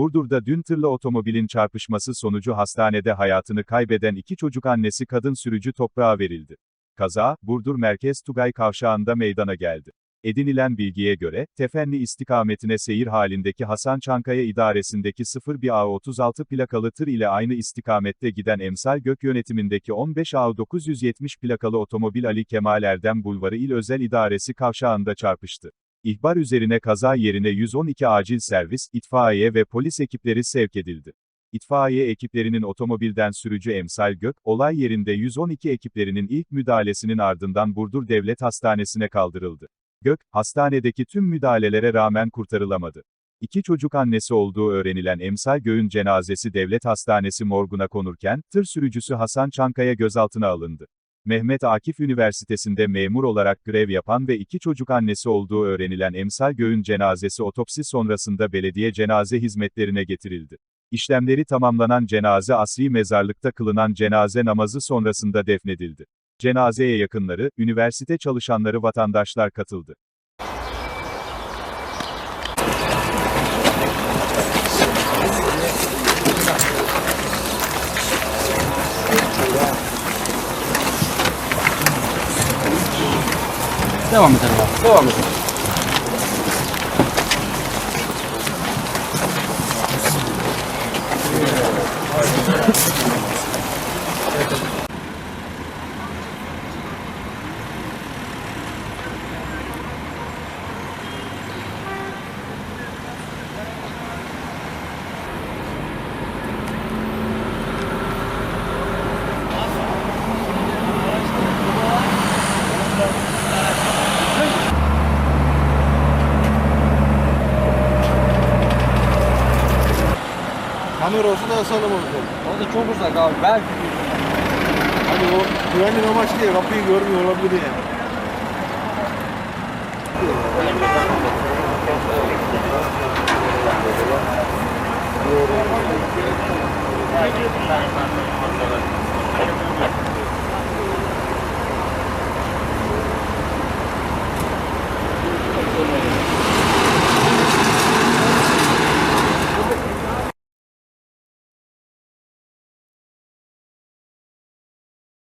Burdur'da dün tırla otomobilin çarpışması sonucu hastanede hayatını kaybeden iki çocuk annesi kadın sürücü toprağa verildi. Kaza, Burdur Merkez Tugay Kavşağı'nda meydana geldi. Edinilen bilgiye göre, Tefenli istikametine seyir halindeki Hasan Çankaya idaresindeki 01A36 plakalı tır ile aynı istikamette giden Emsal Gök yönetimindeki 15A970 plakalı otomobil Ali Kemal Erdem Bulvarı İl Özel İdaresi kavşağında çarpıştı. İhbar üzerine kaza yerine 112 acil servis, itfaiye ve polis ekipleri sevk edildi. İtfaiye ekiplerinin otomobilden sürücü Emsal Gök, olay yerinde 112 ekiplerinin ilk müdahalesinin ardından Burdur Devlet Hastanesi'ne kaldırıldı. Gök, hastanedeki tüm müdahalelere rağmen kurtarılamadı. İki çocuk annesi olduğu öğrenilen Emsal Gök'ün cenazesi Devlet Hastanesi morguna konurken, tır sürücüsü Hasan Çankaya gözaltına alındı. Mehmet Akif Üniversitesi'nde memur olarak grev yapan ve iki çocuk annesi olduğu öğrenilen Emsal Gök'ün cenazesi otopsi sonrasında belediye cenaze hizmetlerine getirildi. İşlemleri tamamlanan cenaze asri mezarlıkta kılınan cenaze namazı sonrasında defnedildi. Cenazeye yakınları, üniversite çalışanları vatandaşlar katıldı. Де вам матеріал? Де вам матеріал? Olsa da asalım onu. O da çok uzak abi. Belki Hani o güvenlik amaçlı diye kapıyı görmüyor olabilir yani.